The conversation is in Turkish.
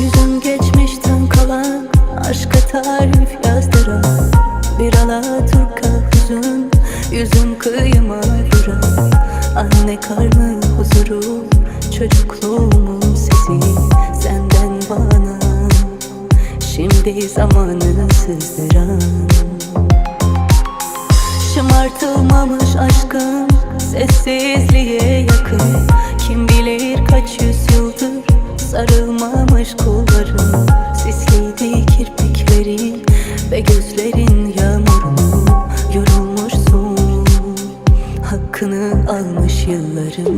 Yüzüm geçmişten kalan Aşka tarif yazdıran Bir alaturka hüzün Yüzüm kıyıma vuran Anne karnı huzuru Çocukluğumun sesi Senden bana. Şimdi zamanı sızdıran. Şımartılmamış aşkın Sessizliğe yakın. Kim bilir kaç yüzyıldır Sarılmamış kolların Sisliydi kirpiklerin Ve gözlerin yağmurlu Yorulmuşsun. Hakkını almış yılların